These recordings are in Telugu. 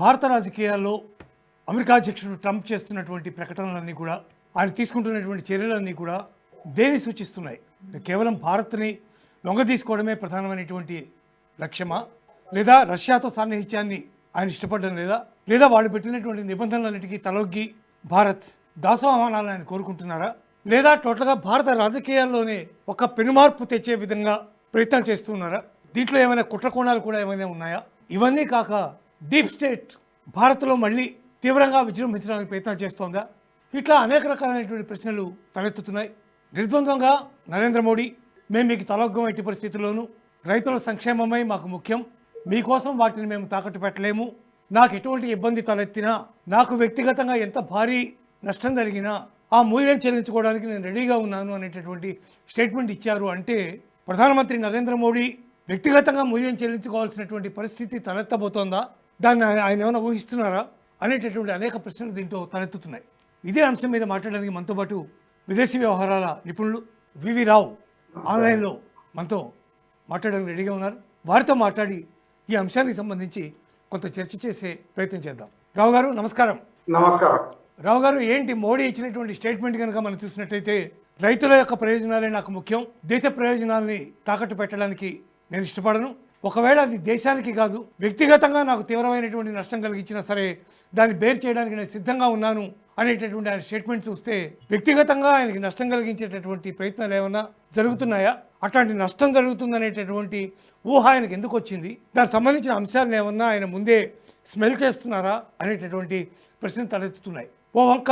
భారత రాజకీయాల్లో అమెరికా అధ్యక్షుడు ట్రంప్ చేస్తున్నటువంటి ప్రకటనలన్నీ కూడా ఆయన తీసుకుంటున్నటువంటి చర్యలన్నీ కూడా దేని సూచిస్తున్నాయి? కేవలం భారత్ని లొంగ తీసుకోవడమే ప్రధానమైనటువంటి లక్ష్యమా? లేదా రష్యాతో సాన్నిహిత్యాన్ని ఆయన ఇష్టపడడం లేదా? లేదా వాళ్ళు పెట్టినటువంటి నిబంధనలన్నిటికీ తలొగ్గి భారత్ దాసోహమానాలను ఆయన కోరుకుంటున్నారా? లేదా టోటల్గా భారత రాజకీయాల్లోనే ఒక పెనుమార్పు తెచ్చే విధంగా ప్రయత్నాలు చేస్తున్నారా? దీంట్లో ఏమైనా కుట్రకోణాలు కూడా ఏమైనా ఉన్నాయా? ఇవన్నీ కాక డీప్ స్టేట్ భారత్లో మళ్ళీ తీవ్రంగా విజృంభించడానికి ప్రయత్నం చేస్తోందా? ఇట్లా అనేక రకాలైనటువంటి ప్రశ్నలు తలెత్తుతున్నాయి. నిర్ద్వందంగా నరేంద్ర మోడీ మేము మీకు తలొగ్గం ఎట్టి పరిస్థితుల్లోనూ. రైతుల సంక్షేమమై మాకు ముఖ్యం. మీకోసం వాటిని మేము తాకట్టు పెట్టలేము. నాకు ఎటువంటి ఇబ్బంది తలెత్తినా నాకు వ్యక్తిగతంగా ఎంత భారీ నష్టం జరిగినా ఆ మూల్యం చెల్లించుకోవడానికి నేను రెడీగా ఉన్నాను అనేటటువంటి స్టేట్మెంట్ ఇచ్చారు అంటే ప్రధానమంత్రి నరేంద్ర మోడీ వ్యక్తిగతంగా మూల్యం చెల్లించుకోవాల్సినటువంటి పరిస్థితి తలెత్తబోతోందా? దాన్ని ఆయన ఆయన ఏమైనా ఊహిస్తున్నారా? అనేటటువంటి అనేక ప్రశ్నలు దీంట్లో తలెత్తుతున్నాయి. ఇదే అంశం మీద మాట్లాడడానికి మనతో పాటు విదేశీ వ్యవహారాల నిపుణులు వివి రావు ఆన్లైన్లో మనతో మాట్లాడడానికి రెడీగా ఉన్నారు. వారితో మాట్లాడి ఈ అంశానికి సంబంధించి కొంత చర్చ చేసే ప్రయత్నం చేద్దాం. రావు గారు నమస్కారం. నమస్కారం. రావు గారు ఏంటి మోడీ ఇచ్చినటువంటి స్టేట్మెంట్ కనుక మనం చూసినట్టయితే రైతుల యొక్క ప్రయోజనాలే నాకు ముఖ్యం. దేశ ప్రయోజనాల్ని తాకట్టు పెట్టడానికి నేను ఇష్టపడను. ఒకవేళ అది దేశానికి కాదు వ్యక్తిగతంగా నాకు తీవ్రమైనటువంటి నష్టం కలిగించినా సరే దాన్ని బేర్ చేయడానికి నేను సిద్ధంగా ఉన్నాను అనేటటువంటి ఆయన స్టేట్మెంట్ చూస్తే వ్యక్తిగతంగా ఆయనకి నష్టం కలిగించేటటువంటి ప్రయత్నాలు ఏమైనా జరుగుతున్నాయా? అట్లాంటి నష్టం జరుగుతుందనేటటువంటి ఊహ ఆయనకు ఎందుకు వచ్చింది? దానికి సంబంధించిన అంశాలను ఏమన్నా ఆయన ముందే స్మెల్ చేస్తున్నారా? అనేటటువంటి ప్రశ్నలు తలెత్తుతున్నాయి. ఓ వంక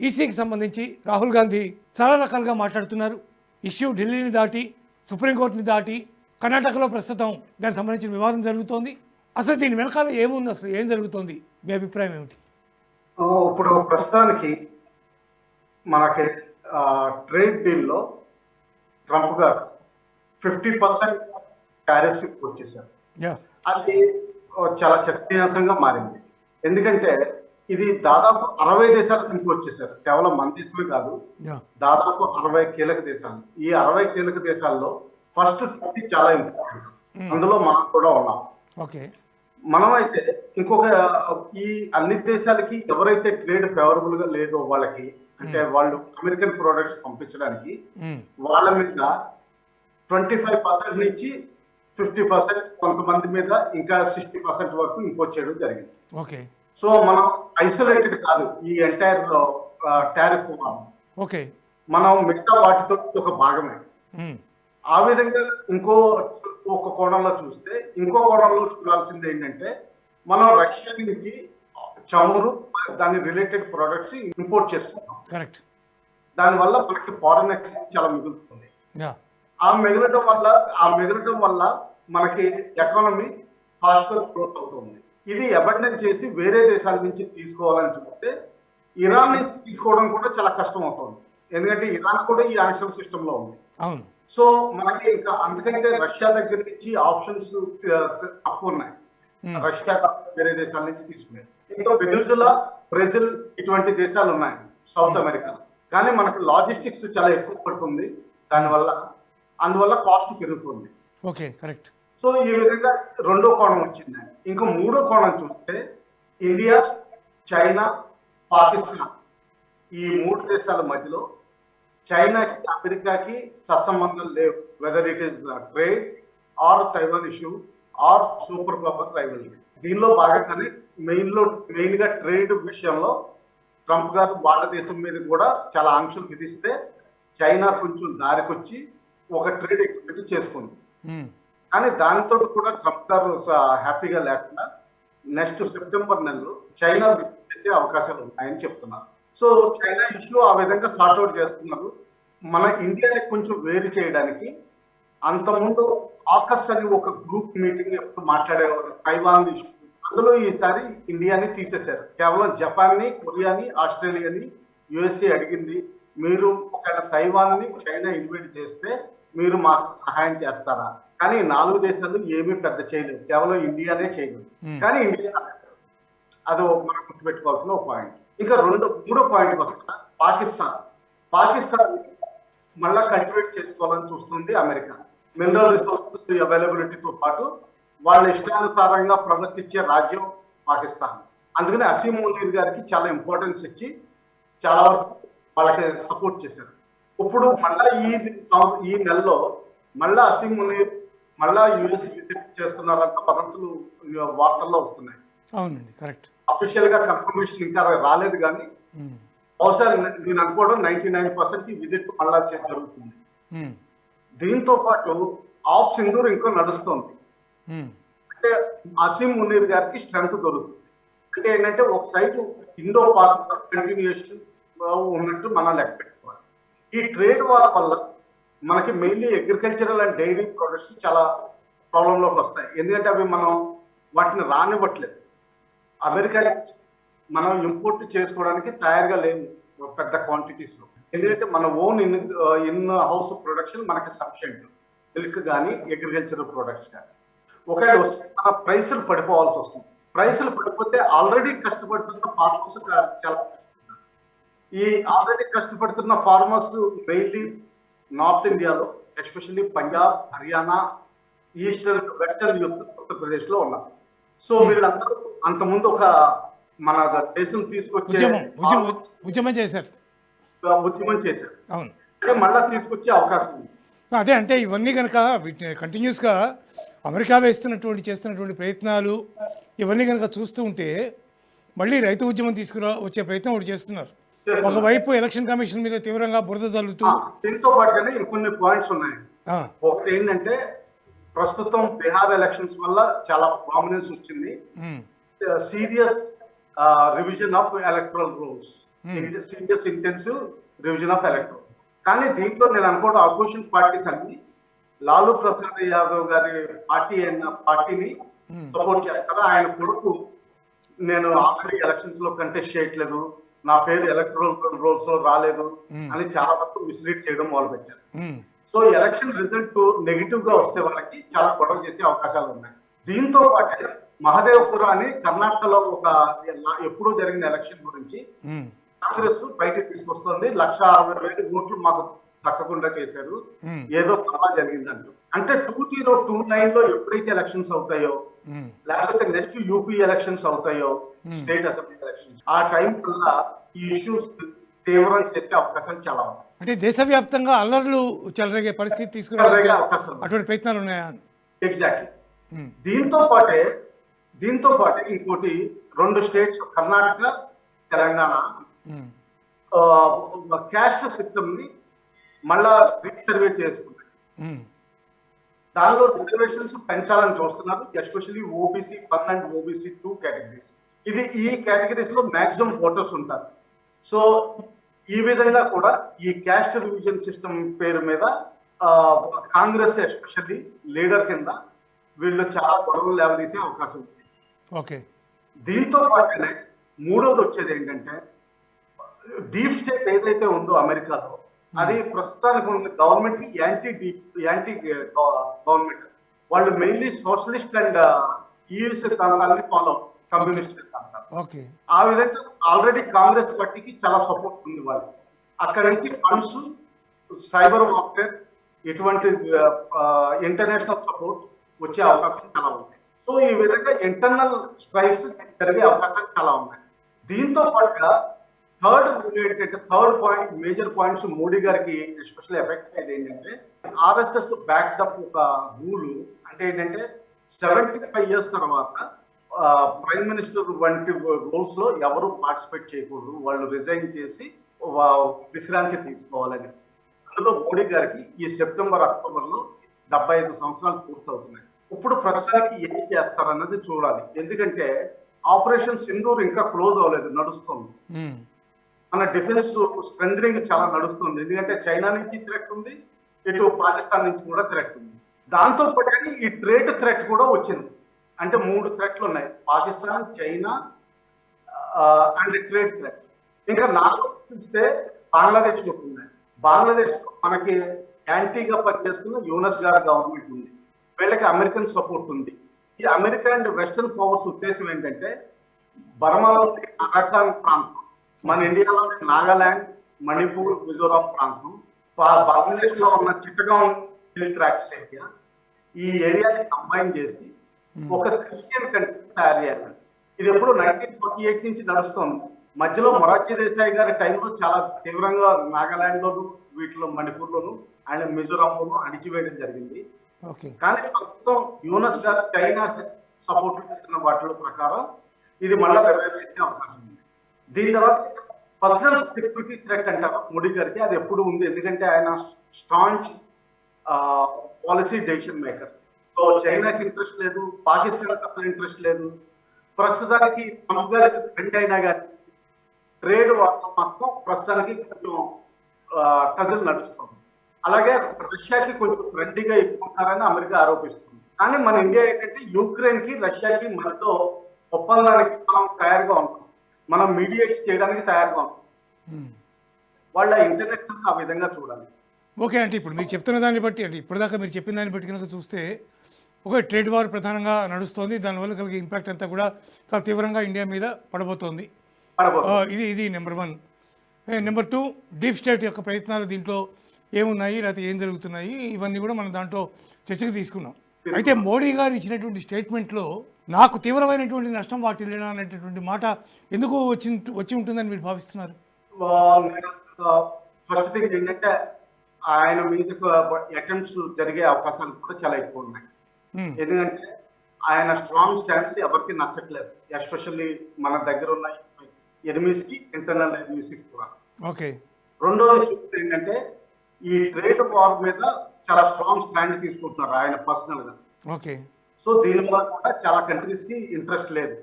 ఈసీకి సంబంధించి రాహుల్ గాంధీ చాలా రకాలుగా మాట్లాడుతున్నారు. ఇష్యూ ఢిల్లీని దాటి సుప్రీంకోర్టుని దాటి కర్ణాటకలో ప్రస్తుతం దానికి సంబంధించిన వివాదం జరుగుతోంది. అసలు దీని వెనకాల ఏముంది? అసలు ఏం జరుగుతోంది? మీ అభిప్రాయం ఏమిటి? ఇప్పుడు ప్రస్తుతానికి మనకి ట్రేడ్ డీల్లో ట్రంప్ గారు ఫిఫ్టీ పర్సెంట్ టారిఫ్స్ వచ్చేసారు అది చాలా చర్చనీయాంశంగా మారింది. ఎందుకంటే ఇది దాదాపు అరవై దేశాలకు వచ్చేసారు కేవలం మన దేశమే కాదు దాదాపు అరవై కీలక దేశాలు. ఈ అరవై కీలక దేశాల్లో ఫస్ట్ ట్వంటీ చాలా ఇంపార్టెంట్. అందులో మనం కూడా ఉన్నాం. ఓకే. మనం అయితే ఇంకొక ఈ అన్ని దేశాలకి ఎవరైతే ట్రేడ్ ఫేవరబుల్గా లేదో వాళ్ళకి అంటే వాళ్ళు అమెరికన్ ప్రొడక్ట్స్ పంపించడానికి వాళ్ళ మీద ట్వంటీ ఫైవ్ పర్సెంట్ నుంచి ఫిఫ్టీ పర్సెంట్ కొంతమంది మీద ఇంకా సిక్స్టీ పర్సెంట్ వరకు ఇంపోర్ట్ చేయడం జరిగింది. ఓకే. సో మనం ఐసోలేటెడ్ కాదు ఈ ఎంటైర్ టారిఫ్ ఓకే. మనం మిగతా వాటితో ఒక భాగమే. ఆ విధంగా ఇంకో ఒక కోణంలో చూస్తే ఇంకో కోణంలో చూడాల్సింది ఏంటంటే మనం రష్యా నుంచి చమురు దాని రిలేటెడ్ ప్రొడక్ట్స్ ఇంపోర్ట్ చేసుకుంటాం కరెక్ట్ దానివల్ల మనకి ఫారెన్ ఎక్స్చేంజ్ చాలా మిగులుతుంది. ఆ మిగలటం వల్ల ఆ మిగలటం వల్ల మనకి ఎకానమీ ఫాస్ట్గా గ్రోత్ అవుతుంది. ఇది అబండెన్స్ చేసి వేరే దేశాల నుంచి తీసుకోవాలని చూస్తే ఇరాన్ నుంచి తీసుకోవడం కూడా చాలా కష్టం అవుతుంది. ఎందుకంటే ఇరాన్ కూడా ఈ ఆంక్షన్ సిస్టమ్లో ఉంది. అవును. సో మనకి ఇంకా అందుకంటే రష్యా దగ్గర నుంచి ఆప్షన్స్ తక్కువ ఉన్నాయి. రష్యా వేరే దేశాల నుంచి తీసుకునేది ఇంకా వెనుజులా బ్రెజిల్ ఇటువంటి దేశాలు ఉన్నాయి సౌత్ అమెరికా కానీ మనకు లాజిస్టిక్స్ చాలా ఎక్కువ పడుతుంది. దానివల్ల అందువల్ల కాస్ట్ పెరుగుతుంది. Okay correct. సో ఈ విధంగా రెండో కోణం వచ్చింది. ఇంకా మూడో కోణం చూస్తే ఇండియా చైనా పాకిస్తాన్ ఈ మూడు దేశాల మధ్యలో చైనాకి అమెరికాకి సత్సంబంధం లేవు. Whether it is trade or Taiwan issue or super power rival దీనిలో భాగంగానే మెయిన్లో మెయిన్గా ట్రేడ్ విషయంలో ట్రంప్ గారు వాళ్ళ దేశం మీద కూడా చాలా ఆంక్షలు విధిస్తే చైనా కొంచెం దారికొచ్చి ఒక ట్రేడ్ ఎక్స్పెక్ట్ చేసుకుంది. ఉమ్, కానీ దానితో కూడా ట్రంప్ గారు హ్యాపీగా లేకుండా నెక్స్ట్ సెప్టెంబర్ నెలలో చైనా చేసే అవకాశాలు ఉన్నాయని చెప్తున్నారు. సో చైనా ఇష్యూ ఆ విధంగా సార్ట్ అవుట్ చేస్తున్నారు. మన ఇండియాని కొంచెం వేరు చేయడానికి అంతకుముందు ఆకస్ అని ఒక గ్రూప్ మీటింగ్ ఎప్పుడు మాట్లాడేవారు. తైవాన్ ఇష్యూ అందులో ఈసారి ఇండియాని తీసేశారు. కేవలం జపాన్ని కొరియాని ఆస్ట్రేలియాని యుఎస్ఏ అడిగింది. మీరు ఒకవేళ తైవాన్ని చైనా ఇన్వైట్ చేస్తే మీరు మాకు సహాయం చేస్తారా? కానీ నాలుగు దేశాలు ఏమీ పెద్ద చేయలేదు. కేవలం ఇండియానే చేయలేదు. కానీ ఇండియా అదో. మనం గుర్తుపెట్టుకోవాల్సిన ఒక పాయింట్ ఇంకా రెండు మూడో పాయింట్ పాకిస్తాన్. పాకిస్తాన్ మళ్ళా కల్టివేట్ చేసుకోవాలని చూస్తుంది అమెరికా. మినరల్ రిసోర్సెస్ అవైలబిలిటీతో పాటు వాళ్ళ ఇష్టానుసారంగా ప్రవర్తించే రాజ్యం పాకిస్తాన్. అందుకని అసీం మునీర్ గారికి చాలా ఇంపార్టెన్స్ ఇచ్చి చాలా వరకు వాళ్ళకి సపోర్ట్ చేశారు. ఇప్పుడు మళ్ళా ఈ ఈ నెలలో మళ్ళా అసీం మునీర్ మళ్ళా యుఎస్ చేస్తున్నారంట పద్ధతులు వార్తల్లో వస్తున్నాయి. అవునండి కరెక్ట్ అఫీషియల్గా కన్ఫర్మేషన్ ఇంకా రాలేదు కానీ ఉమ్, బహుశా నేను అనుకోవడం నైన్టీ నైన్ పర్సెంట్ ఈ విజిట్ మళ్ళా జరుగుతుంది. ఉమ్, దీంతో పాటు ఆఫ్ సింధూర్ ఇంకో నడుస్తోంది. ఉమ్, అంటే అసీం మునీర్ గారికి స్ట్రెంత్ దొరుకుతుంది. అంటే ఏంటంటే ఒక సైడ్ ఇండో పాక్ కంటిన్యూషన్ ఉన్నట్టు మనం లెక్క పెట్టుకోవాలి. ఈ ట్రేడ్ వార్ వల్ల మనకి mainly agricultural and dairy products చాలా ప్రాబ్లంలోకి వస్తాయి. ఎందుకంటే అవి మనం వాటిని రానివ్వట్లేదు. అమెరికా మనం ఇంపోర్ట్ చేసుకోవడానికి తయారుగా లేవు పెద్ద క్వాంటిటీస్లో. ఎందుకంటే మన own in in house production మనకి సఫిషియంట్ మిల్క్ కానీ అగ్రికల్చరల్ ప్రొడక్ట్స్ కానీ ఒకవేళ వస్తే మన ప్రైసులు పడిపోవాల్సి వస్తుంది. ప్రైసులు పడిపోతే ఆల్రెడీ కష్టపడుతున్న ఫార్మర్స్ చాలా. ఈ ఆల్రెడీ కష్టపడుతున్న ఫార్మర్స్ మెయిన్లీ నార్త్ ఇండియాలో especially Punjab Haryana eastern western ఉత్తరప్రదేశ్లో ఉన్నారు. సో వీళ్ళందరూ అంతకుముందు ఒక మన దేశం తీసుకొచ్చే ఉద్యమం చేశారు. ఉద్యమం చేశారు. అవును. అంటే మళ్ళా తీసుకొచ్చే అవకాశం ఉంది. అదే అంటే ఇవన్నీ కనుక వీటిని కంటిన్యూస్గా అమెరికా వేస్తున్నటువంటి చేస్తున్నటువంటి ప్రయత్నాలు ఇవన్నీ కనుక చూస్తూ ఉంటే మళ్ళీ రైతు ఉద్యమం తీసుకురా వచ్చే ప్రయత్నం ఒకటి చేస్తున్నారు. ఒకవైపు ఎలక్షన్ కమిషన్ మీద తీవ్రంగా బురద జల్లుతూ ఆ, దీంతో పాటుగానే ఇంకొన్ని పాయింట్స్ ఉన్నాయి. ఒకటి ఏంటంటే ప్రస్తుతం బీహార్ ఎలక్షన్స్ వల్ల చాలా ప్రామినెన్స్ వచ్చింది. ఉమ్, serious revision of electoral rules serious intensive revision of electoral కానీ దీంట్లో నేను అనుకోవడం అపోజిషన్ పార్టీస్ అన్ని లాలూ ప్రసాద్ యాదవ్ గారి పార్టీ అయిన పార్టీని Hmm. సపోర్ట్ చేస్తారు? ఆయన కొడుకు నేను ఆల్రెడీ ఎలక్షన్స్లో కంటెస్ట్ చేయట్లేదు. నా పేరు ఎలక్ట్రల్ రోల్స్లో రాలేదు Hmm. అని చాలా వరకు మిస్లీడ్ చేయడం మొదలు పెట్టారు ఉమ్, సో ఎలక్షన్ రిజల్ట్ నెగిటివ్గా వస్తే వాళ్ళకి చాలా గొడవ చేసే అవకాశాలు ఉన్నాయి. దీంతో పాటు మహదేవపుర అని కర్ణాటకలో ఒక ఎప్పుడూ జరిగిన ఎలక్షన్ గురించి కాంగ్రెస్ బయటకు తీసుకొస్తుంది. లక్ష అరవై వేలు ఓట్లు మాకు దక్కకుండా చేశారు. ఏదో తప్ప జరిగిందంటూ అంటే టూ జీరో టూ నైన్లో ఎప్పుడైతే ఎలక్షన్స్ అవుతాయో లేకపోతే నెక్స్ట్ యూపీ ఎలక్షన్స్ అవుతాయో స్టేట్ అసెంబ్లీ ఎలక్షన్స్. ఆ టైం కల్లా ఈ ఇష్యూస్ తీవ్రం చేసే అవకాశాలు చాలా ఉన్నాయి. అంటే దేశవ్యాప్తంగా అల్లర్లు చెలరేగే పరిస్థితి తీసుకురావడానికి అటువంటి ప్రయత్నాలు ఉన్నాయా? ఎగ్జాక్ట్లీ దీంతో పాటే దీంతో పాటే ఇంకోటి రెండు స్టేట్స్ కర్ణాటక తెలంగాణ. క్యాస్ట్ సిస్టమ్ని మళ్ళా రీసర్వే చేసుకుంటాయి. ఉమ్, దానిలో రిజర్వేషన్స్ పెంచాలని చూస్తున్నారు especially OBC one and OBC two categories. ఇది ఈ కేటగిరీస్లో మాక్సిమం ఓటర్స్ ఉంటారు. సో ఈ విధంగా కూడా ఈ క్యాస్ట్ రివిజన్ సిస్టమ్ పేరు మీద కాంగ్రెస్ ఎస్పెషల్లీ లీడర్ కింద వీళ్ళు చాలా గొడవలు లేవదీసే అవకాశం ఉంది. ఓకే. దీంతో పాటునే మూడోది వచ్చేది ఏంటంటే డీప్ స్టేట్ ఏదైతే ఉందో అమెరికాలో అది ప్రస్తుతానికి ఉన్న గవర్నమెంట్కి యాంటీ డీప్ యాంటీ గవర్నమెంట్. వాళ్ళు మెయిన్లీ సోషలిస్ట్ అండ్ ఈ సిద్ధాంతాలని ఫాలో కమ్యూనిస్ట్ ఓకే. ఆ విధంగా ఆల్రెడీ కాంగ్రెస్ పార్టీకి చాలా సపోర్ట్ ఉంది వాళ్ళకి. అక్కడ నుంచి ఫండ్స్ సైబర్ వార్ఫేర్ ఇటువంటి ఇంటర్నేషనల్ సపోర్ట్ వచ్చే అవకాశం చాలా ఉంది. సో ఈ విధంగా ఇంటర్నల్ స్ట్రైఫ్స్ జరిగే అవకాశాలు చాలా ఉన్నాయి. దీంతో పాటుగా third related third point major points Modi garu special effect అయ్యేది ఏంటంటే ఆర్ఎస్ఎస్ బ్యాక్డప్ ఒక రూలు అంటే ఏంటంటే సెవెంటీ ఫైవ్ ఇయర్స్ తర్వాత ప్రైమ్ మినిస్టర్ వంటి రోల్స్లో ఎవరు పార్టిసిపేట్ చేయకూడదు. వాళ్ళు రిజైన్ చేసి వా- విశ్రాంతి తీసుకోవాలని. అందులో మోడీ గారికి ఈ సెప్టెంబర్ అక్టోబర్లో డెబ్బై ఐదు సంవత్సరాలు పూర్తవుతున్నాయి. ఇప్పుడు ప్రస్తుతానికి ఏం చేస్తారన్నది చూడాలి. ఎందుకంటే ఆపరేషన్ సింధూర్ ఇంకా క్లోజ్ అవ్వలేదు నడుస్తుంది. మన డిఫెన్స్ స్ట్రెంగ్ చాలా నడుస్తుంది. ఎందుకంటే చైనా నుంచి థ్రెట్ ఉంది ఇటు పాకిస్తాన్ నుంచి కూడా థ్రెట్ ఉంది. దాంతో పాటు ఈ ట్రేడ్ థ్రెట్ కూడా వచ్చింది. అంటే మూడు థ్రెట్లు ఉన్నాయి. Pakistan China and trade threat. ఇంకా నాలుగు చూస్తే బంగ్లాదేశ్ ఉన్నాయి. బంగ్లాదేశ్ మనకి యాంటీగా పనిచేస్తున్న యూనస్ గారి గవర్నమెంట్ ఉంది. వీళ్ళకి అమెరికన్ సపోర్ట్ ఉంది. ఈ అమెరికా అండ్ వెస్టర్న్ పవర్స్ ఉద్దేశం ఏంటంటే బర్మాలోని అరాకాన్ ప్రాంతం మన ఇండియాలోని నాగాలాండ్ మణిపూర్ మిజోరాం ప్రాంతం బంగ్లాదేశ్లో ఉన్న చిట్టగాం హిల్ ట్రాక్స్ ఏరియా ఈ ఏరియాని కంబైన్ చేసి ఒక క్రిస్టియన్ కంట్రీ తయారు చేయాలి. ఇది ఎప్పుడు నైన్టీన్ ఫార్టీ ఎయిట్ నుంచి నడుస్తుంది. మధ్యలో మొరార్జీ దేశాయ్ గారి టైంలో చాలా తీవ్రంగా నాగాలాండ్లోను వీటిలో మణిపూర్లోను అండ్ మిజోరాంలోను అణిచివేయడం జరిగింది. కానీ ప్రస్తుతం యూనస్ గారు చైనా సపోర్ట్ చేస్తున్న వాటిలో ప్రకారం ఇది మళ్ళీ ప్రవేశించే అవకాశం ఉంది. దీని తర్వాత పర్సనల్ సెక్యూరిటీ థ్రెట్ అంటారు మోడీ గారికి. అది ఎప్పుడు ఉంది? ఎందుకంటే ఆయన staunch policy decision maker. So చైనాకి ఇంట్రెస్ట్ లేదు పాకిస్తాన్ అసలు ఇంట్రెస్ట్ లేదు. ప్రస్తుతానికి ట్రంప్ గారికి ఫ్రెండ్ అయినా కానీ ట్రేడ్ వార్త మాత్రం ప్రస్తుతానికి కొంచెం టజల్ నడుస్తుంది. అలాగే రష్యాకి కొంచెం ఎక్కువ ఉన్నారని అమెరికా ఆరోపిస్తుంది. కానీ మన ఇండియా ఏంటంటే యూక్రెయిన్కి రష్యాకి మధ్యలో ఒప్పందానికి మనం తయారుగా ఉంటాం. మనం మీడియేట్ చేయడానికి తయారుగా ఉంటాం. వాళ్ళ ఇంటర్నెట్ ఆ విధంగా చూడాలి. ఓకే అంటే ఇప్పుడు మీరు చెప్తున్న దాన్ని బట్టి అంటే ఇప్పటిదాకా మీరు చెప్పిన దాన్ని బట్టి కనుక చూస్తే ఒక ట్రేడ్ వార్ ప్రధానంగా నడుస్తోంది. దానివల్ల కలిగే ఇంపాక్ట్ అంతా కూడా చాలా తీవ్రంగా ఇండియా మీద పడబోతోంది. ఇది ఇది number one number two deep state యొక్క ప్రయత్నాలు దీంట్లో ఏమున్నాయి లేకపోతే ఏం జరుగుతున్నాయి ఇవన్నీ కూడా మనం దాంట్లో చర్చకు తీసుకున్నాం. అయితే మోడీ గారు ఇచ్చినటువంటి స్టేట్మెంట్లో నాకు తీవ్రమైనటువంటి నష్టం వాటిల్లిన అనేటటువంటి మాట ఎందుకు వచ్చి వచ్చి ఉంటుందని మీరు భావిస్తున్నారు? ఫస్ట్ థింగ్ ఏంటంటే ఆయన మీద అటెంప్ట్స్ జరిగే అవకాశాలు కూడా చాలా ఎక్కువ ఉన్నాయి. ఉమ్, ఎందుకంటే ఆయన స్ట్రాంగ్ స్టాండ్స్ ఎవరికి నచ్చట్లేదు. ఎస్పెషల్లీ మన దగ్గర ఉన్న ఎనిమిస్కి ఇంటర్నల్ ఎనిమిస్ కూడా. ఓకే రెండోది చూస్తే ఏంటంటే ఈ ట్రేడ్ వార్ మీద చాలా స్ట్రాంగ్ స్టాండ్ తీసుకుంటున్నారు ఆయన పర్సనల్గా. ఓకే. సో దీనివల్ల కూడా చాలా కంట్రీస్కి ఇంట్రెస్ట్ లేదు.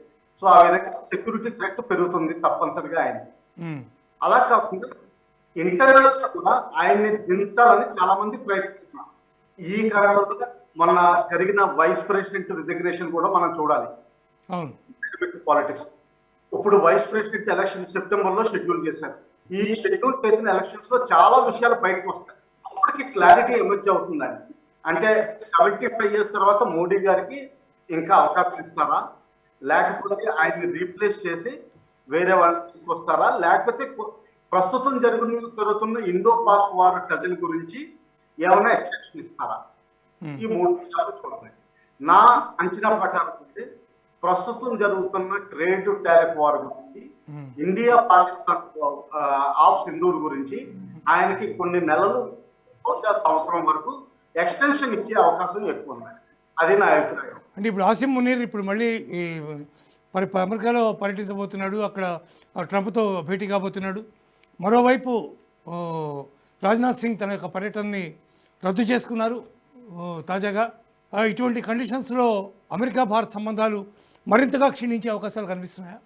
సో ఆ విధంగా సెక్యూరిటీ థ్రెట్ పెరుగుతుంది తప్పనిసరిగా ఆయన అలా కాకుండా ఇంటర్నల్గా కూడా ఆయన్ని దించాలని చాలా మంది ప్రయత్నిస్తున్నారు. ఈ కారణంగా మొన్న జరిగిన వైస్ ప్రెసిడెంట్ రిజిగ్నేషన్ కూడా మనం చూడాలి. పాలిటిక్స్ ఇప్పుడు వైస్ ప్రెసిడెంట్ ఎలక్షన్ సెప్టెంబర్లో షెడ్యూల్ చేశారు. ఈ షెడ్యూల్ చేసిన ఎలక్షన్స్లో చాలా విషయాలు బయటకు వస్తాయి. అప్పటికి క్లారిటీ ఎమర్జ్ అవుతుందండి. అంటే సెవెంటీ ఫైవ్ ఇయర్స్ తర్వాత మోడీ గారికి ఇంకా అవకాశం ఇస్తారా? లేకపోతే ఆయన్ని రీప్లేస్ చేసి వేరే వాళ్ళని తీసుకొస్తారా? లేకపోతే ప్రస్తుతం జరుగుతున్న జరుగుతున్న ఇండో పాక్ వార్ కజిన్ గురించి ఏమైనా ఎక్స్టెన్షన్ ఇస్తారా? ఈ మూడు విషయాలు చూడాలి నా అంచనా ప్రకారం ప్రస్తుతం జరుగుతున్న ట్రేడ్ టారిఫ్ వార్ గురించి ఇండియా పాకిస్తాన్ ఆఫ్ సింధూర్ గురించి ఆయనకి కొన్ని నెలలు బహుశా సంవత్సరం వరకు ఎక్స్టెన్షన్ ఇచ్చే అవకాశం ఎక్కువ ఉన్నాయి. అది నా అభిప్రాయం. అంటే ఇప్పుడు ఆసిమ్ మునీర్ ఇప్పుడు మళ్ళీ మరి అమెరికాలో పర్యటించబోతున్నాడు అక్కడ ట్రంప్తో భేటీ కాబోతున్నాడు. మరోవైపు రాజ్నాథ్ సింగ్ తన యొక్క పర్యటనని రద్దు చేసుకున్నారు తాజాగా. ఇటువంటి కండిషన్స్లో అమెరికా భారత్ సంబంధాలు మరింతగా క్షీణించే అవకాశాలు కనిపిస్తున్నాయా?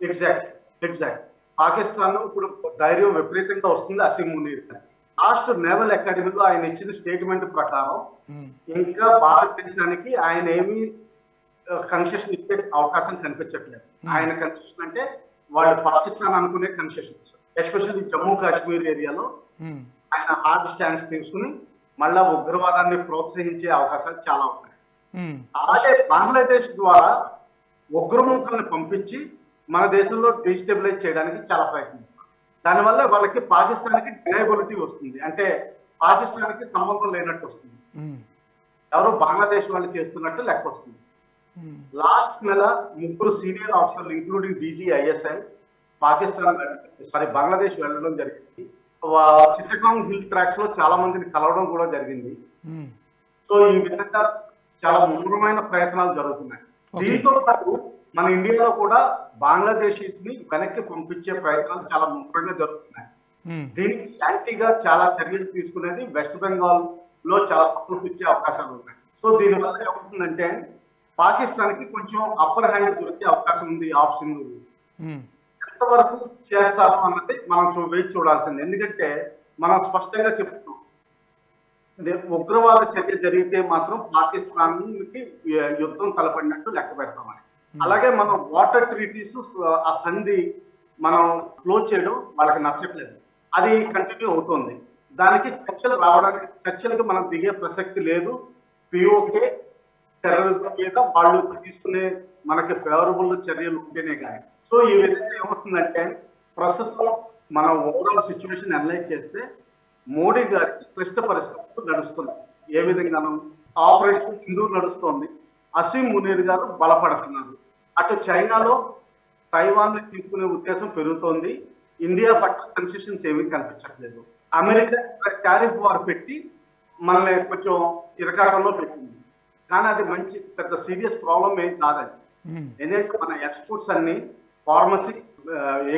ఎగ్జాక్ట్ ఎగ్జాక్ట్ పాకిస్తాన్ ఇప్పుడు ధైర్యం విపరీతంగా వస్తుంది అసీం మునీర్ లాస్ట్ నేవల్ అకాడమీలో ఆయన ఇచ్చిన స్టేట్మెంట్ ప్రకారం ఉమ్, ఇంకా భారతదేశానికి ఆయన ఏమి కన్సెషన్ ఇచ్చే అవకాశం కనిపించట్లేదు. ఆయన కన్సెషన్ అంటే వాళ్ళు పాకిస్తాన్ అనుకునే కన్సెషన్స్ ఎస్పెషల్లీ జమ్మూ కాశ్మీర్ ఏరియాలో ఆయన హార్డ్ స్టాండ్స్ తీసుకుని మళ్ళా ఉగ్రవాదాన్ని ప్రోత్సహించే అవకాశాలు చాలా ఉన్నాయి. ఉమ్, అలాగే బంగ్లాదేశ్ ద్వారా ఉగ్రముఖులను పంపించి మన దేశంలో డిజిటబిలైజ్ చేయడానికి చాలా ప్రయత్నిస్తారు దానివల్ల వాళ్ళకి పాకిస్తాన్కి డినైబిలిటీ వస్తుంది. అంటే పాకిస్తాన్కి సంబంధం లేనట్టు వస్తుంది. ఎవరో బంగ్లాదేశ్ వాళ్ళు చేస్తున్నట్టు లెక్క వస్తుంది. లాస్ట్ నెల ముగ్గురు సీనియర్ ఆఫీసర్లు including DG ISI Pakistan sorry Bangladesh వెళ్ళడం జరిగింది. చిట్టగాంగ్ హిల్ ట్రాక్స్లో చాలా మందిని కలవడం కూడా జరిగింది. సో ఈ విధంగా చాలా ముమ్మరమైన ప్రయత్నాలు జరుగుతున్నాయి. దీంతో పాటు మన ఇండియాలో కూడా బంగ్లాదేశీస్ని వెనక్కి పంపించే ప్రయత్నాలు చాలా ముమ్మరంగా జరుగుతున్నాయి. ఉమ్, దీనికి యాంటీగా చాలా చర్యలు తీసుకునేది వెస్ట్ బెంగాల్లో చాలా సపోర్ట్ ఇచ్చే అవకాశాలు ఉన్నాయి. సో దీనివల్ల ఏమవుతుందంటే పాకిస్తాన్కి కొంచెం అప్పర్ హ్యాండ్ దొరికే అవకాశం ఉంది సింధు. ఉమ్, ఎంతవరకు చేస్తారు అన్నది మనం వేచి చూడాల్సింది. ఎందుకంటే మనం స్పష్టంగా చెప్తున్నాం ఇది ఉగ్రవాద చర్య జరిగితే మాత్రం పాకిస్తాన్కి యుద్ధం తలపడినట్టు లెక్క పెడతామని. అలాగే మనం వాటర్ ట్రీటీస్ ఆ సంధి మనం క్లోజ్ చేయడం వాళ్ళకి నచ్చట్లేదు. అది కంటిన్యూ అవుతుంది. దానికి చర్చలు రావడానికి చర్చలకు మనం దిగే ప్రసక్తి లేదు. పిఓకే టెర్రరిజం మీద వాళ్ళు తీసుకునే మనకి ఫేవరబుల్ చర్యలు ఉంటేనే కానీ. సో ఈ విధంగా ఏమవుతుందంటే ప్రస్తుతం మనం ఓవరాల్ సిచ్యువేషన్ అనలైజ్ చేస్తే మోడీ గారికి క్లిష్ట పరిస్థితులు నడుస్తున్నాయి. ఏ విధంగా ఆపరేషన్ సింధూర్ నడుస్తోంది. అసీం మునీర్ గారు బలపడుతున్నారు. అటు చైనాలో తైవాన్ తీసుకునే ఉద్దేశం పెరుగుతోంది. ఇండియా పట్ల కన్సెషన్స్ ఏమీ కనిపించట్లేదు. అమెరికా టారిఫ్ వార్ పెట్టి మనల్ని కొంచెం ఇరకాటంలో పెట్టింది. కానీ అది మంచి పెద్ద సీరియస్ ప్రాబ్లం ఏం కాదండి. ఎందుకంటే మన ఎక్స్పోర్ట్స్ అన్ని ఫార్మసీ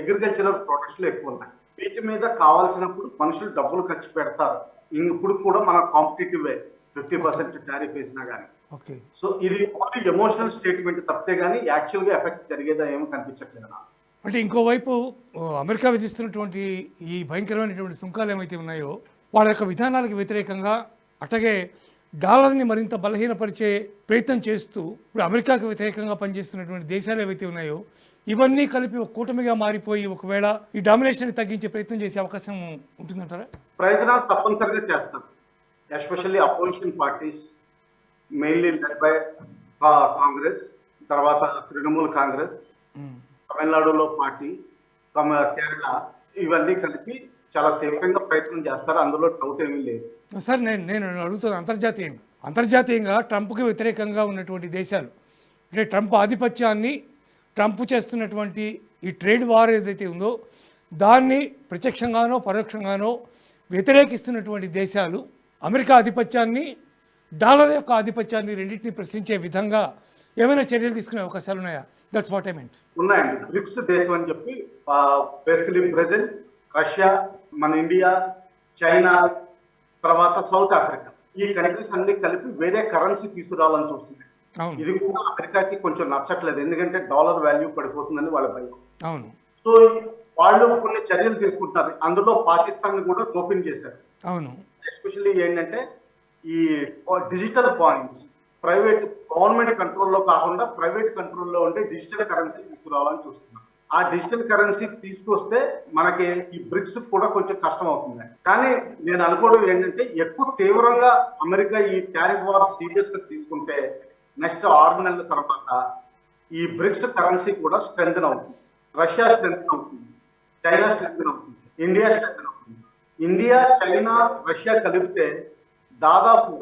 అగ్రికల్చరల్ ప్రొడక్ట్స్లో ఎక్కువ ఉన్నాయి. వీటి మీద కావాల్సినప్పుడు మనుషులు డబ్బులు ఖర్చు పెడతారు. ఇప్పుడు కూడా మన కాంపిటేటివ్ ఫిఫ్టీ పర్సెంట్ టారిఫ్ వేసినా కానీ ఓకే. సో ఇది ఓన్లీ ఎమోషనల్ స్టేట్మెంట్ తప్పితే కానీ యాక్చువల్గా ఎఫెక్ట్ జరిగేదా ఏమో కనిపించట్లేదు నాకు. అంటే ఇంకోవైపు అమెరికా విధిస్తున్నటువంటి ఈ భయంకరమైనటువంటి సుంకాలు ఏమైతే ఉన్నాయో వాళ్ళ యొక్క విధానాలకు వ్యతిరేకంగా అట్లాగే డాలర్ని మరింత బలహీనపరిచే ప్రయత్నం చేస్తూ ఇప్పుడు అమెరికాకు వ్యతిరేకంగా పనిచేస్తున్నటువంటి దేశాలు ఏవైతే ఉన్నాయో ఇవన్నీ కలిపి ఒక కూటమిగా మారిపోయి ఒకవేళ ఈ డామినేషన్ తగ్గించే ప్రయత్నం చేసే అవకాశం ఉంటుందంటారా? ప్రయత్నాలు తప్పనిసరిగా చేస్తారు especially opposition parties mainly led by Congress తర్వాత తృణమూల్ కాంగ్రెస్. తమిళనాడులో పార్టీ తమ కేరళ ఇవన్నీ కలిపి చాలా తీవ్రంగా ప్రయత్నం చేస్తారు. అందులో డౌట్ ఏమీ లేదు. సార్ నేను నేను అడుగుతున్న అంతర్జాతీయంగా అంతర్జాతీయంగా ట్రంప్కి వ్యతిరేకంగా ఉన్నటువంటి దేశాలు అంటే ట్రంప్ ఆధిపత్యాన్ని ట్రంప్ చేస్తున్నటువంటి ఈ ట్రేడ్ వార్ ఏదైతే ఉందో దాన్ని ప్రత్యక్షంగానో పరోక్షంగానో వ్యతిరేకిస్తున్నటువంటి దేశాలు అమెరికా ఆధిపత్యాన్ని డాలర్ యొక్క ఆధిపత్యాన్ని రెండింటిని ప్రశ్నించే విధంగా ఏమైనా చర్యలు తీసుకునే అవకాశాలు ఉన్నాయా? దట్స్ వాట్ ఐ మెంట్ ఉన్నాయండి. బ్రిక్స్ దేశం అని చెప్పి బేసికలీ బ్రెజిల్ రష్యా మన ఇండియా చైనా తర్వాత సౌత్ ఆఫ్రికా ఈ కంట్రీస్ అన్ని కలిపి వేరే కరెన్సీ తీసుకురావాలని చూస్తుంది. ఇది కూడా అమెరికాకి కొంచెం నచ్చట్లేదు. ఎందుకంటే డాలర్ వాల్యూ పడిపోతుందని వాళ్ళ భయం. అవును. సో వాళ్ళు కొన్ని చర్యలు తీసుకుంటారు. అందులో పాకిస్తాన్ కూడా ఓపెన్ చేశారు. అవును. ఎస్పెషల్లీ ఏంటంటే ఈ డిజిటల్ కాయిన్స్ ప్రైవేట్ గవర్నమెంట్ కంట్రోల్లో కాకుండా ప్రైవేట్ కంట్రోల్లో ఉండే డిజిటల్ కరెన్సీ తీసుకురావాలని చూస్తున్నాం ఆ డిజిటల్ కరెన్సీ తీసుకొస్తే మనకి ఈ బ్రిక్స్ కూడా కొంచెం కష్టం అవుతుంది. కానీ నేను అనుకోవడం ఏంటంటే ఎక్కువ తీవ్రంగా అమెరికా ఈ టారిఫ్ వార్ సీరియస్గా తీసుకుంటే నెక్స్ట్ ఆరు నెలల తర్వాత ఈ బ్రిక్స్ కరెన్సీ కూడా స్ట్రెంగ్న్ అవుతుంది. రష్యా స్ట్రెంగ్న్ అవుతుంది. చైనా స్ట్రెంగ్న్ అవుతుంది. ఇండియా స్ట్రెంగ్న్ అవుతుంది. ఇండియా చైనా రష్యా కలిపితే దాదాపు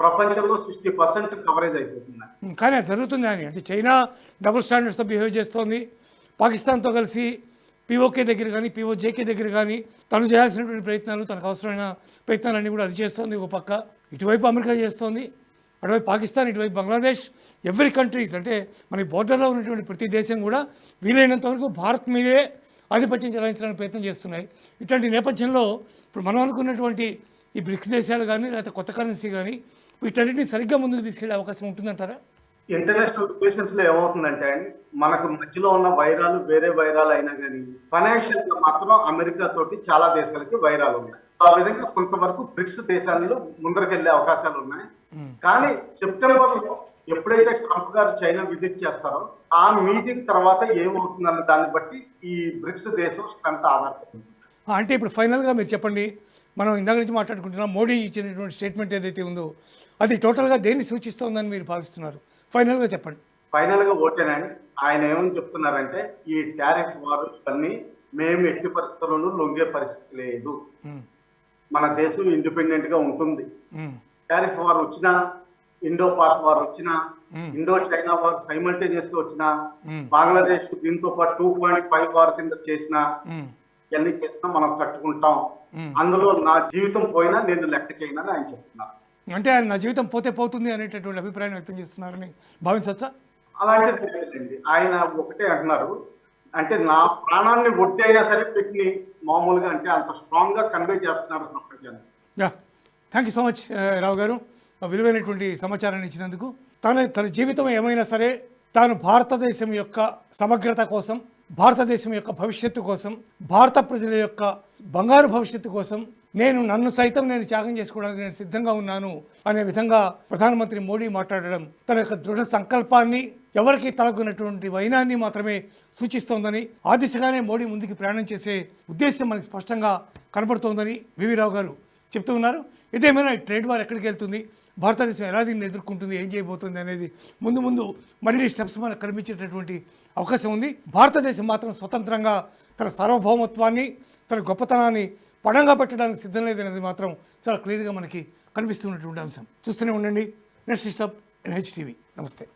ప్రపంచంలో సిక్స్టీ పర్సెంట్ కవరేజ్ అయిపోతుంది. కానీ జరుగుతుంది అని అంటే చైనా డబుల్ స్టాండర్డ్స్తో బిహేవ్ చేస్తోంది. పాకిస్తాన్తో కలిసి పీఓకే దగ్గర కానీ పీఓజేకే దగ్గర కానీ తను చేయాల్సినటువంటి ప్రయత్నాలు తనకు అవసరమైన ప్రయత్నాలన్నీ కూడా అది చేస్తోంది ఒక పక్క. ఇటువైపు అమెరికా చేస్తోంది. అటువైపు పాకిస్తాన్ ఇటువైపు బంగ్లాదేశ్ ఎవ్రీ కంట్రీస్ అంటే మన బోర్డర్లో ఉన్నటువంటి ప్రతి దేశం కూడా వీలైనంత వరకు భారత్ మీదే ఆధిపత్యం చెలాయించడానికి ప్రయత్నం చేస్తున్నాయి. ఇట్లాంటి నేపథ్యంలో ఇప్పుడు మనం అనుకున్నటువంటి ఈ బ్రిక్స్ దేశాలు కానీ లేకపోతే కొత్త కరెన్సీ కానీ వీటన్నిటిని సరిగ్గా ముందుకు తీసుకెళ్ళే అవకాశం ఉంటుందంటారా? ఇంటర్నేషనల్ రిలేషన్స్లో ఏమవుతుందంటే అండి మనకు మధ్యలో ఉన్న వైరాలు వేరే వైరాలు అయినా కానీ ఫైనాన్షియల్గా మాత్రం అమెరికా తోటి చాలా దేశాలకి వైరాలు ఉన్నాయి. ఆ విధంగా కొంతవరకు బ్రిక్స్ దేశాలలో ముందరకెళ్ళే అవకాశాలు ఉన్నాయి. కానీ సెప్టెంబర్లో ఎప్పుడైతే ట్రంప్ గారు చైనా విజిట్ చేస్తారో ఆ మీటింగ్ తర్వాత ఏమవుతుందన్న దాన్ని బట్టి ఈ బ్రిక్స్ దేశం స్ట్రెంత్ ఆధారపడుతుంది అంటే ఇప్పుడు ఫైనల్గా మీరు చెప్పండి మనం ఇందాక నుంచి మాట్లాడుకుంటున్నాం మోడీ ఇచ్చినటువంటి స్టేట్మెంట్ ఏదైతే ఉందో అది టోటల్గా దేన్ని సూచిస్తోందని మీరు భావిస్తున్నారు? ఫైనల్గా చెప్పండి. ఫైనల్గా ఓటేనండి ఆయన ఏమని చెప్తున్నారంటే ఈ టారిఫ్ వారు ఇవన్నీ మేము ఎట్టి పరిస్థితుల్లోనూ లొంగే పరిస్థితి లేదు. మన దేశం ఇండిపెండెంట్గా ఉంటుంది టారిఫ్ వార్ వచ్చినా ఇండో పాక్ వార్ వచ్చినా Hmm. ఇండో చైనా వార్ సైమల్టేనియస్గా వచ్చినా బంగ్లాదేశ్ దీంతో పాటు టూ పాయింట్ ఫైవ్ వార్ కింద చేసినా ఉమ్, ఇవన్నీ చేసినా మనం కట్టుకుంటాం. Hmm. అందులో నా జీవితం పోయినా నేను లెక్క చేయనని ఆయన చెప్తున్నారు. అంటే ఆయన నా జీవితం పోతే పోతుంది అనేటటువంటి అభిప్రాయం వ్యక్తం చేస్తున్నారని భావించవచ్చా? అలాంటిది లేదండి ఆయన ఒకటే అంటున్నారు. అంటే నా ప్రాణాన్ని ఒట్టైనా సరే పెట్టి మామూలుగా అంటే అంత స్ట్రాంగ్గా కన్వే చేస్తున్నారు ప్రపంచానికి. Yeah. Thank you so much Rao garu విలువైనటువంటి సమాచారాన్ని ఇచ్చినందుకు. తన తన జీవితం ఏమైనా సరే తాను భారతదేశం యొక్క సమగ్రత కోసం భారతదేశం యొక్క భవిష్యత్తు కోసం భారత ప్రజల యొక్క బంగారు భవిష్యత్తు కోసం నేను నన్ను సైతం నేను త్యాగం చేసుకోవడానికి నేను సిద్ధంగా ఉన్నాను అనే విధంగా ప్రధానమంత్రి మోడీ మాట్లాడడం తన యొక్క దృఢ సంకల్పాన్ని ఎవరికి తలకున్నటువంటి వైనాన్ని మాత్రమే సూచిస్తోందని ఆ దిశగానే మోడీ ముందుకు ప్రయాణం చేసే ఉద్దేశం మనకి స్పష్టంగా కనబడుతోందని వివి రావు గారు చెప్తూ ఉన్నారు. ఇదేమైనా ట్రేడ్ వార్ ఎక్కడికి వెళ్తుంది? భారతదేశం ఎలా దీన్ని ఎదుర్కొంటుంది? ఏం చేయబోతుంది అనేది ముందు ముందు మరిన్ని స్టెప్స్ మనకు కనిపించేటటువంటి అవకాశం ఉంది. భారతదేశం మాత్రం స్వతంత్రంగా తన సార్వభౌమత్వాన్ని తన గొప్పతనాన్ని పడంగా పెట్టడానికి సిద్ధం లేదనేది మాత్రం చాలా క్లియర్గా మనకి కనిపిస్తున్నటువంటి అంశం. చూస్తూనే ఉండండి. నెక్స్ట్ స్టాప్ ఎన్హెచ్టీవీ నమస్తే.